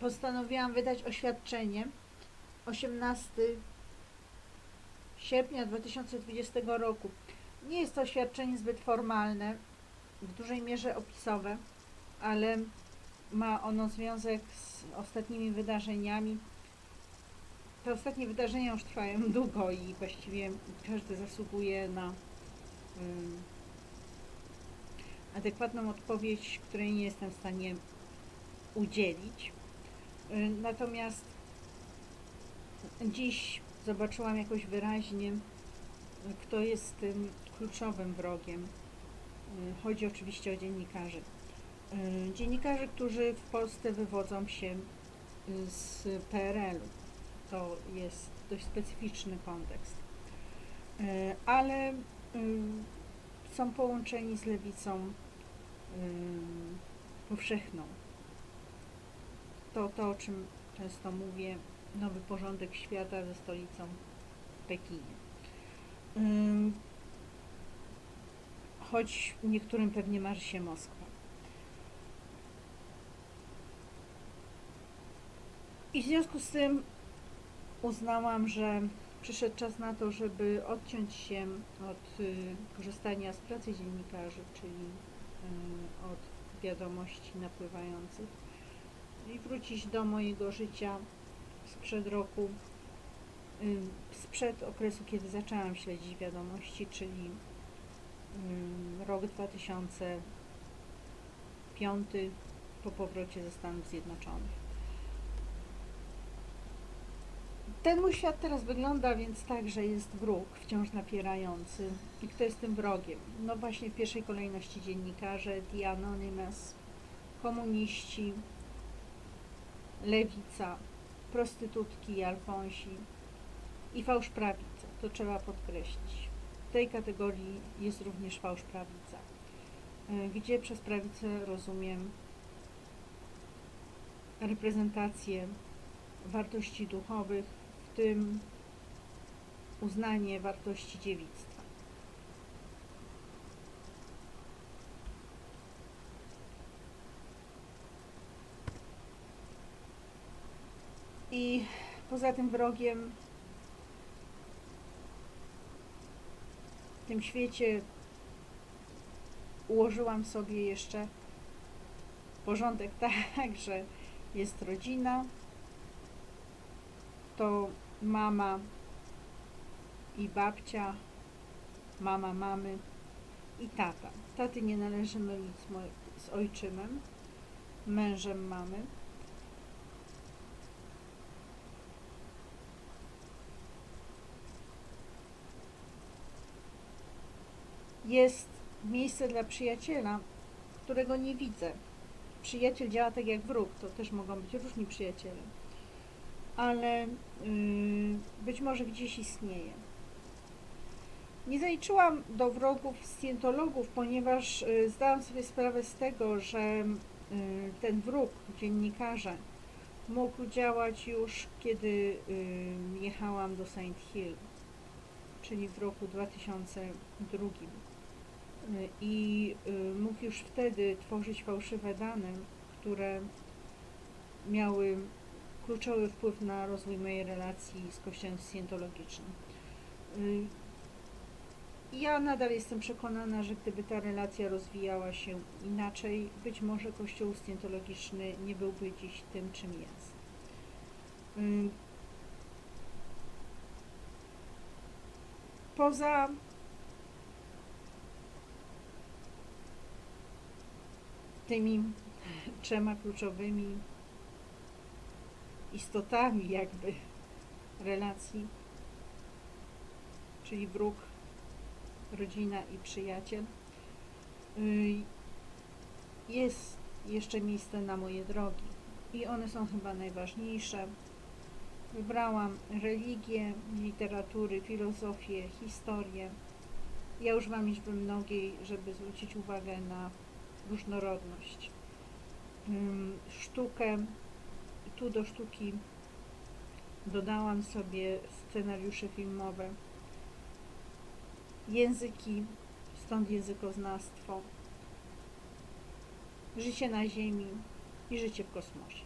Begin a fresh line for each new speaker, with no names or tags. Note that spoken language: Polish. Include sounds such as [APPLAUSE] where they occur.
postanowiłam wydać oświadczenie 18 sierpnia 2020 roku. Nie jest to oświadczenie zbyt formalne, w dużej mierze opisowe, ale ma ono związek z ostatnimi wydarzeniami. Te ostatnie wydarzenia już trwają długo i właściwie każdy zasługuje na ym, adekwatną odpowiedź, której nie jestem w stanie udzielić. Y, Natomiast dziś zobaczyłam jakoś wyraźnie, kto jest tym kluczowym wrogiem. Y, Chodzi oczywiście o dziennikarzy. Y, Dziennikarzy, którzy w Polsce wywodzą się z PRL-u. To jest dość specyficzny kontekst. Ale są połączeni z lewicą powszechną. To, to, o czym często mówię, nowy porządek świata ze stolicą Pekinie. Choć niektórym pewnie marzy się Moskwa. I w związku z tym uznałam, że przyszedł czas na to, żeby odciąć się od y, korzystania z pracy dziennikarzy, czyli y, od wiadomości napływających i wrócić do mojego życia sprzed roku, sprzed okresu, kiedy zaczęłam śledzić wiadomości, czyli rok 2005 po powrocie ze Stanów Zjednoczonych. Ten mój świat teraz wygląda więc tak, że jest wróg wciąż napierający. I kto jest tym wrogiem? No właśnie w pierwszej kolejności dziennikarze, The Anonymous, komuniści, lewica, prostytutki i alfonsi i fałszprawica. To trzeba podkreślić. W tej kategorii jest również fałszprawica, y, gdzie przez prawicę rozumiem reprezentację wartości duchowych, w tym uznanie wartości dziewictwa. I poza tym wrogiem w tym świecie ułożyłam sobie jeszcze porządek [LAUGHS] tak, że jest rodzina, to mama i babcia, mama mamy i tata. Taty nie należy mylić z, ojczymem, mężem mamy. Jest miejsce dla przyjaciela, którego nie widzę. Przyjaciel działa tak jak wróg, to też mogą być różni przyjaciele ale y, być może gdzieś istnieje. Nie zaliczyłam do wrogów scjentologów, ponieważ y, zdałam sobie sprawę z tego, że y, ten wróg, dziennikarze, mógł działać już kiedy y, jechałam do Saint Hill, czyli w roku 2002. I y, mógł już wtedy tworzyć fałszywe dane, które miały kluczowy wpływ na rozwój mojej relacji z Kościołem Scientologicznym. Y, Ja nadal jestem przekonana, że gdyby ta relacja rozwijała się inaczej, być może Kościół Scientologiczny nie byłby dziś tym, czym jest. Y, Poza tymi trzema kluczowymi istotami jakby relacji, czyli wróg, rodzina i przyjaciel. Y, Jest jeszcze miejsce na moje drogi i one są chyba najważniejsze. Wybrałam religię, literatury, filozofię, historię. Ja używam liczby mnogiej, żeby zwrócić uwagę na różnorodność. Ym, Sztukę, tu do sztuki dodałam sobie scenariusze filmowe, języki, stąd językoznawstwo, życie na Ziemi i życie w kosmosie.